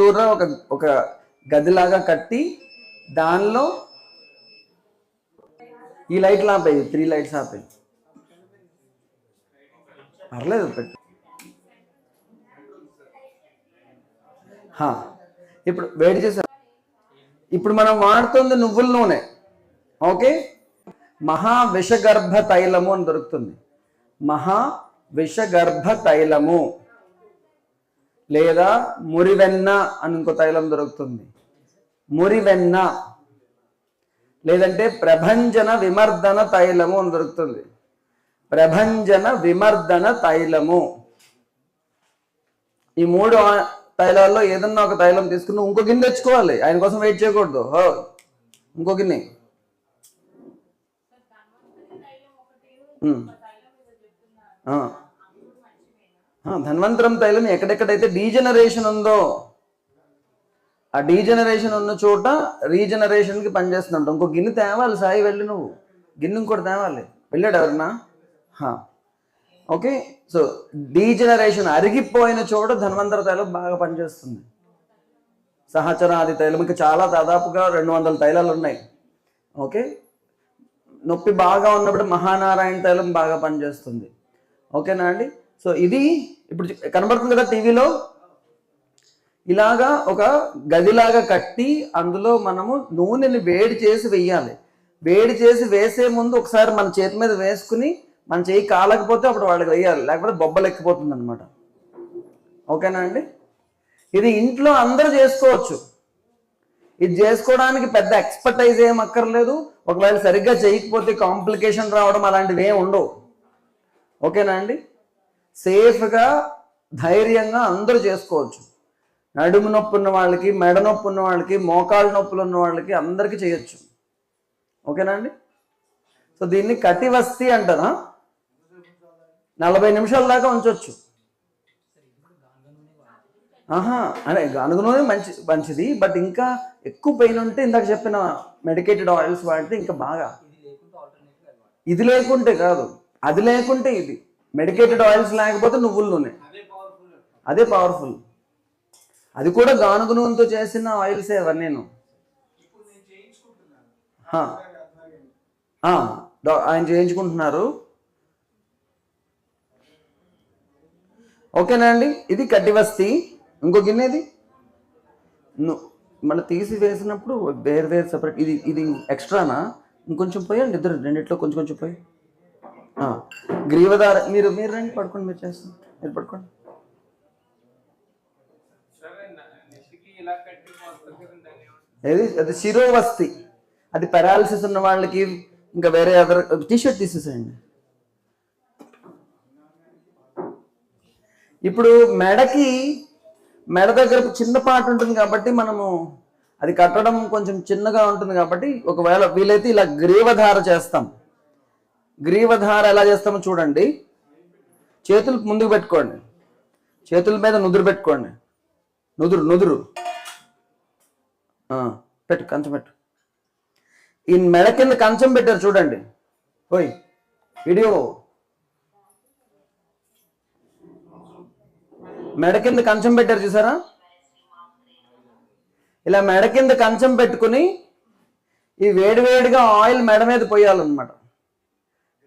చుట్టూరా ఒక ఒక గదిలాగా కట్టి దానిలో ఈ లైట్లు ఆపేయి త్రీ లైట్స్ ఆపేయి. పర్లేదు పెట్టు. ఇప్పుడు వేడి చేసా ఇప్పుడు మనం వాడుతుంది నువ్వుల నూనె. ఓకే? మహా విషగర్భ తైలము అని దొరుకుతుంది. మహా విషగర్భ తైలము. లేదా మురివెన్న అని ఇంకో తైలం దొరుకుతుంది. మురివెన్న లేదంటే ప్రభంజన విమర్దన తైలము అని దొరుకుతుంది. ప్రభంజన విమర్దన తైలము. ఈ మూడు తైలాల్లో ఏదన్నా ఒక తైలం తీసుకుని ఇంకో గిన్నె తెచ్చుకోవాలి. ఆయన కోసం వెయిట్ చేయకూడదు. హో ఇంకో గిన్నె. ఆ. ధన్వంతరం తైలం ఎక్కడెక్కడైతే డీజనరేషన్ ఉందో ఆ డీజనరేషన్ ఉన్న చోట రీజనరేషన్కి పనిచేస్తుందంట. ఇంకో గిన్నె తేవాలి సాయి వెళ్ళి నువ్వు. గిన్నె ఇంకోటి తేవాలి. వెళ్ళాడు ఎవరన్నా? ఓకే? సో డీజనరేషన్ అరిగిపోయిన చోట ధన్వంతర తైలం బాగా పనిచేస్తుంది. సహచరాది తైలం. ఇంకా చాలా దాదాపుగా రెండు వందల తైలాలు ఉన్నాయి. ఓకే? నొప్పి బాగా ఉన్నప్పుడు మహానారాయణ తైలం బాగా పనిచేస్తుంది. ఓకేనా అండి? సో ఇది ఇప్పుడు కనబడుతుంది కదా టీవీలో? ఇలాగా ఒక గదిలాగా కట్టి అందులో మనము నూనెని వేడి చేసి వెయ్యాలి. వేడి చేసి వేసే ముందు ఒకసారి మన చేతి మీద వేసుకుని మన చేయి కాలకపోతే అప్పుడు వాళ్ళకి వెయ్యాలి. లేకపోతే బొబ్బలు ఎక్కిపోతుంది అనమాట ఓకేనా అండి? ఇది ఇంట్లో అందరూ చేసుకోవచ్చు. ఇది చేసుకోవడానికి పెద్ద ఎక్స్పర్టైజ్ ఏం అక్కర్లేదు. ఒకవేళ సరిగ్గా చేయకపోతే కాంప్లికేషన్ రావడం అలాంటివి ఏం ఉండవు. ఓకేనా అండి? సేఫ్గా ధైర్యంగా అందరూ చేసుకోవచ్చు. నడుము నొప్పి ఉన్న వాళ్ళకి మెడ నొప్పి ఉన్న వాళ్ళకి మోకాళ్ళ నొప్పులు ఉన్న వాళ్ళకి అందరికీ చేయొచ్చు. ఓకేనా అండి? సో దీన్ని కటివస్తి అంటారా? నలభై నిమిషాల దాకా ఉంచవచ్చు ఆహా అదే గానుగ మంచి మంచిది బట్ ఇంకా ఎక్కువ పెయిన్ ఉంటే ఇందాక చెప్పిన మెడికేటెడ్ ఆయిల్స్ వాడితే ఇంకా బాగా. ఇది లేకుంటే కాదు. అది లేకుంటే ఇది. మెడికేటెడ్ ఆయిల్స్ లేకపోతే నువ్వుల నూనె. అదే పవర్ఫుల్ అది కూడా గానుగ నూనెతో చేసిన ఆయిల్సే అవన్నీ నేను? ఆయన చేయించుకుంటున్నారు. ఓకేనా అండి? ఇది కడ్డివస్తి ఇంకో గిన్నెది ను- మళ్ళీ తీసి వేసినప్పుడు వేరు వేరు సపరేట్ ఇది ఇది ఎక్స్ట్రానా ఇంకొంచెం పోయండి ఇద్దరు రెండిట్లో కొంచెం కొంచెం పోయి. గ్రీవధార మీరు మీరు రండి పడుకోండి మీరు చేస్తాం మీరు పడుకోండి. ఏది? అది శిరోవస్తి. అది పెరాలసిస్ ఉన్న వాళ్ళకి ఇంకా వేరే అదర్ టీషర్ట్ తీసేసేయండి. ఇప్పుడు మెడకి మెడ దగ్గర చిన్న పాట ఉంటుంది కాబట్టి మనము అది కట్టడం కొంచెం చిన్నగా ఉంటుంది కాబట్టి ఒకవేళ వీలైతే ఇలా గ్రీవధార చేస్తాం. గ్రీవధార ఎలా చేస్తామో చూడండి. చేతులు ముందుకు పెట్టుకోండి. చేతుల మీద నుదురు పెట్టుకోండి. నుదురు నుదురు. పెట్టు కంచం పెట్టు. ఈ మెడ కింద కంచం పెట్టారు చూడండి. ఓయ్ వీడియో. మెడ కింద కంచం పెట్టారు చూసారా? ఇలా మెడ కింద కంచం పెట్టుకుని ఈ వేడివేడిగా ఆయిల్ మెడ మీద పోయాలన్నమాట.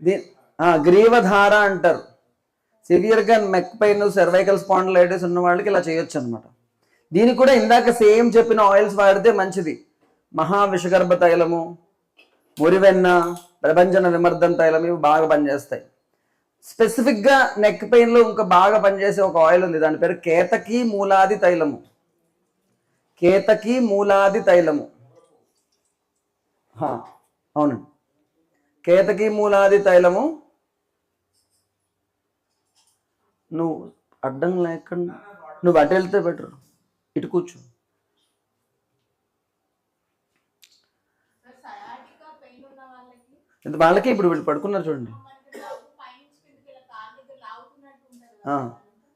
దీ గ్రీవధార అంటారు. సివియర్గా నెక్ పైన సర్వైకల్ స్పాండిలైటిస్ ఉన్న వాళ్ళకి ఇలా చేయొచ్చు అనమాట దీనికి కూడా ఇందాక సేమ్ చెప్పిన ఆయిల్స్ వాడితే మంచిది. మహా విషగర్భ తైలము మురివెన్న ప్రభంజన విమర్దన తైలం ఇవి బాగా పనిచేస్తాయి. స్పెసిఫిక్గా నెక్ పెయిన్లో ఇంకా బాగా పనిచేసే ఒక ఆయిల్ ఉంది. దాని పేరు కేతకి మూలాది తైలము. కేతకి మూలాది తైలము. అవునండి. కేతకి మూలాది తైలము. నువ్వు అడ్డం లేకుండా. నువ్వు అటు వెళ్తే బెటర్. ఇటు కూర్చో. ఇంత వాళ్ళకి ఇప్పుడు వీళ్ళు పడుకున్నారు చూడండి.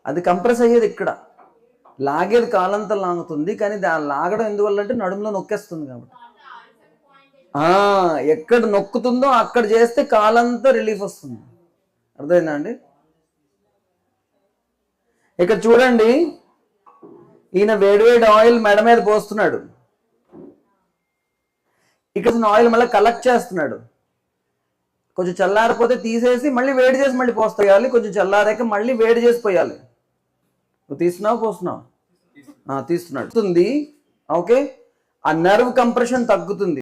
అది కంప్రెస్ అయ్యేది ఇక్కడ. లాగేది కాలంతా లాగుతుంది కానీ దాన్ని లాగడం ఎందువల్ల అంటే నడుములో నొక్కేస్తుంది కాబట్టి అంటే ఆల్సర్ పాయింట్ ఆ, ఎక్కడ నొక్కుతుందో అక్కడ చేస్తే కాలంతా రిలీఫ్ వస్తుంది. అర్థమైందా అండి? ఇక్కడ చూడండి ఈయన వేడివేడి ఆయిల్ మెడ మీద పోస్తున్నాడు. ఇక్కడ ఆయిల్ మళ్ళీ కలెక్ట్ చేస్తున్నాడు. కొంచెం చల్లారిపోతే తీసేసి మళ్ళీ వేడి చేసి మళ్ళీ పోస్తాయాలి. కొంచెం చల్లారాక మళ్ళీ వేడి చేసి పోయాలి. నువ్వు తీస్తున్నావు పోస్తున్నావు? తీస్తున్నాడు. ఓకే? ఆ నర్వ్ కంప్రెషన్ తగ్గుతుంది.